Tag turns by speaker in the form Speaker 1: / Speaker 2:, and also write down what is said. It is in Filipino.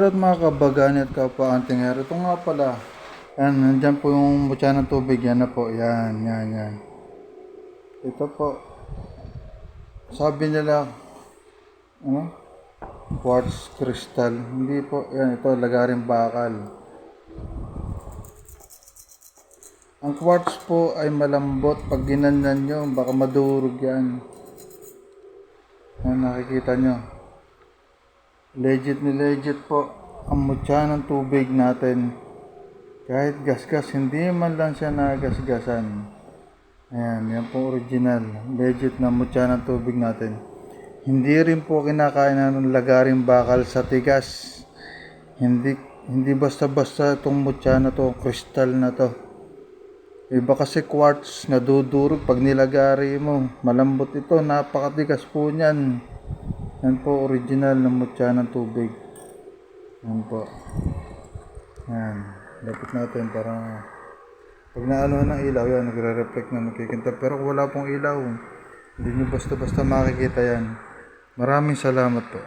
Speaker 1: At mga kabagani at kapaantingero, ito nga pala. Yan, nandyan po yung mutya ng tubig. Yan na po. Yan, yan, yan. Ito po. Sabi nila, ano? Quartz crystal. Hindi po. Yan, ito, lagaring bakal. Ang quartz po ay malambot. Pag ginanyan nyo, baka madurog yan. Yan, nakikita nyo. Legit ni legit po ang mutya ng tubig natin. Kahit gasgas, hindi man lang siya nagasgasan. Ayan, yan po original. Legit na mutya ng tubig natin. Hindi rin po kinakain ng lagaring bakal sa tigas. Hindi hindi basta-basta itong mutya na to, crystal na to. Iba kasi quartz na dudurog pag nilagari mo. Malambot ito, napakatigas po niyan. Yan po original na mutya ng tubig. Yan po. Yan. Lapit natin para pag naano ng ilaw yan, nagre-reflect na nakikinta. Pero kung wala pong ilaw, hindi nyo basta-basta makikita yan. Maraming salamat po.